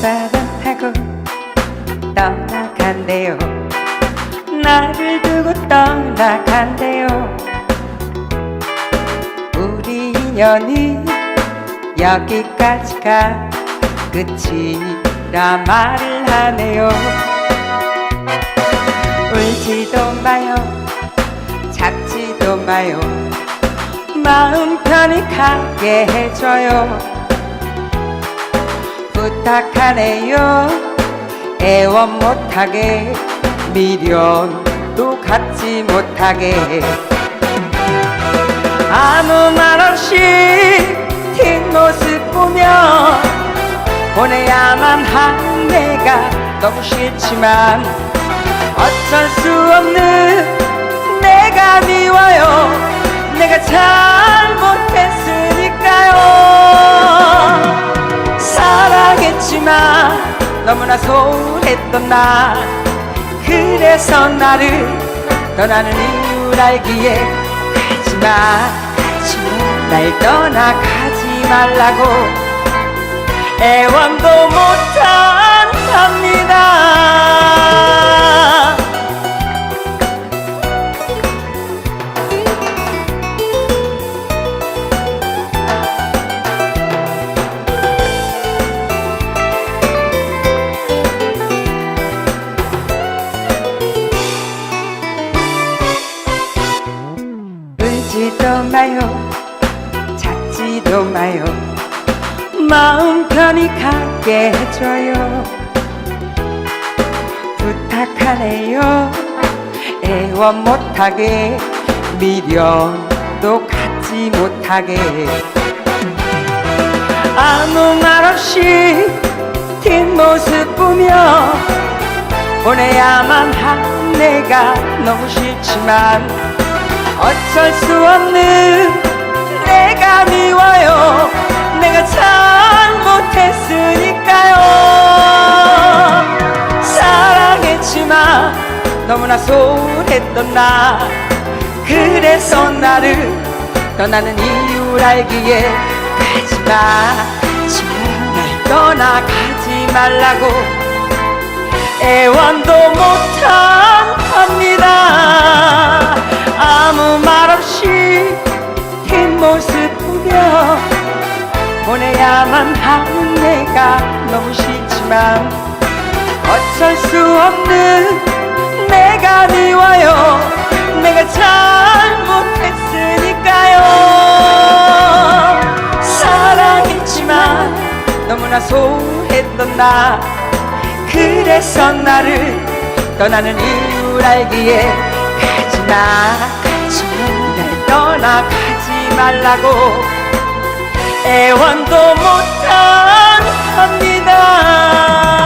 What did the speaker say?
타고 떠나간대요. 나를 두고 떠나간대요. 우리 인연이 여기까지가 끝이라 말을 하네요. 울지도 마요 잡지도 마요. 마음 편히 가게 해줘요 부탁하네요. 애원 못하게 미련도 갖지 못하게. 아무 말 없이 뒷모습 보며 보내야만 한 내가 너무 싫지만 어쩔 수 없는 내가 미워요. 내가 잘 너무나 소홀했던 나 그래서 나를 떠나는 이유를 알기에 가지마 가지마 날 떠나가지 말라고 애원도 못한 합니다 마요. 찾지도 마요. 마음 편히 가게 해줘요. 부탁하네요. 애원 못하게 미련도 갖지 못하게. 아무 말 없이 뒷모습 보며 보내야만 한 내가 너무 싫지만 어쩔 수 없는 내가 미워요. 내가 잘못했으니까요. 사랑했지만 너무나 소홀했던 나. 그래서 나를 떠나는 이유를 알기에 가지마. 날 떠나가지 말라고. 애원도 보며 보내야만 하는 내가 너무 싫지만 어쩔 수 없는 내가 미워요. 내가 잘못했으니까요. 사랑했지만 너무나 소홀했던 나. 그래서 나를 떠나는 이유를 알기에 가지마. 가지마. 날 떠나가지 말라고 애원도 못한 합니다